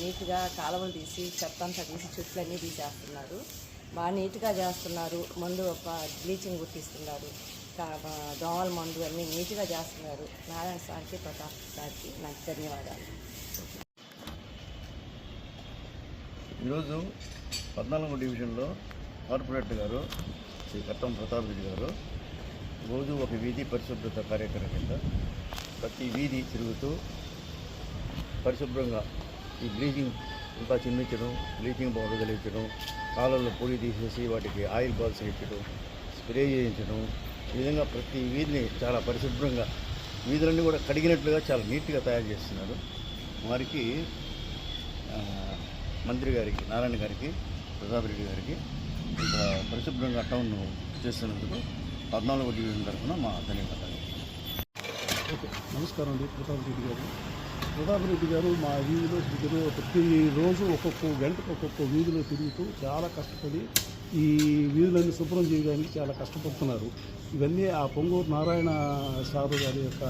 నీట్గా కాలువలు తీసి చెత్త అంతా తీసి చెట్లన్నీ తీసేస్తున్నారు. బాగా నీట్గా చేస్తున్నారు. మందు ఒక బ్లీచింగ్ గుర్తిస్తున్నారు దోమల మందు అన్నీ నీట్గా చేస్తున్నారు. నారాయణ సార్కి ప్రతాప్ సార్కి నాకు ధన్యవాదాలు. ఈరోజు పద్నాలుగో డివిజన్లో కార్పొరేటర్ గారు శ్రీ కట్టం ప్రతాప్ రెడ్డి గారు రోజు ఒక వీధి పరిశుభ్రత కార్యక్రమం కింద ప్రతి వీధి తిరుగుతూ పరిశుభ్రంగా ఈ బ్లీచింగ్ ఇంకా చిమ్మించడం బ్లీచింగ్ పౌడర్ కలిగించడం కాలంలో పొడి తీసేసి వాటికి ఆయిల్ బాల్స్ వేయించడం స్ప్రే చేయించడం ఈ విధంగా ప్రతి వీధిని చాలా పరిశుభ్రంగా వీధులన్నీ కూడా కడిగినట్లుగా చాలా నీట్గా తయారు చేస్తున్నారు. వారికి మంత్రి గారికి నారాయణ గారికి ప్రతాప్ రెడ్డి గారికి పరిశుభ్రంగా టౌన్ చేస్తున్నందుకు పద్నాలుగో డివిజన్ తరఫున మా ధన్యవాదాలు. ఓకే నమస్కారం అండి ప్రతాప్ రెడ్డి గారు. ప్రతాప్ రెడ్డి గారు మా వీధిలో దగ్గర ప్రతిరోజు ఒక్కొక్క గంటకు ఒక్కొక్క వీధిలో తిరుగుతూ చాలా కష్టపడి ఈ వీధులన్నీ శుభ్రం చేయడానికి చాలా కష్టపడుతున్నారు. ఇవన్నీ ఆ పొంగూరు నారాయణ సారు గారి యొక్క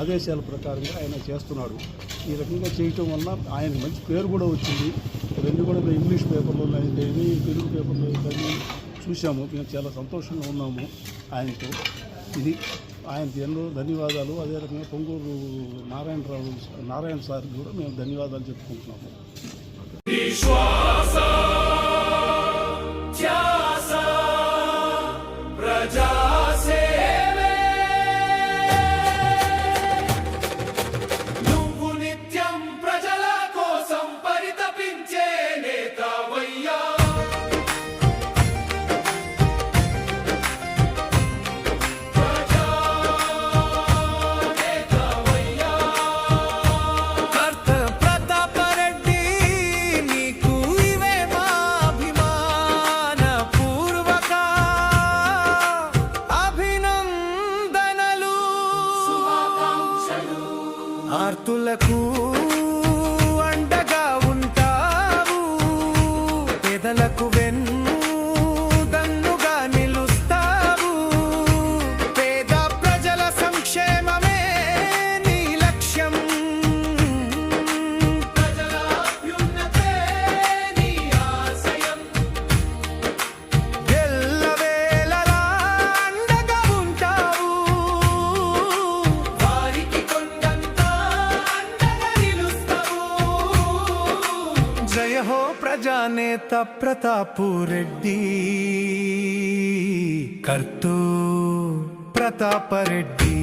ఆదేశాల ప్రకారంగా ఆయన చేస్తున్నాడు. ఈ రకంగా చేయటం వల్ల ఆయన మంచి పేరు కూడా వచ్చింది. ఇవన్నీ కూడా ఇంగ్లీష్ పేపర్లో కానీ తెలుగు పేపర్లో ఇవన్నీ చూసాము మేము చాలా సంతోషంగా ఉన్నాము ఆయనతో. ఇది ఆయనకి ఎన్నో ధన్యవాదాలు. అదే రకంగా పొంగూరు నారాయణరావు నారాయణ సార్కి కూడా మేము ధన్యవాదాలు చెప్పుకుంటున్నాము. ఆర్తులకు హో ప్రజానేత ప్రతాపు రెడ్డి. కర్తూ ప్రతాపరెడ్డి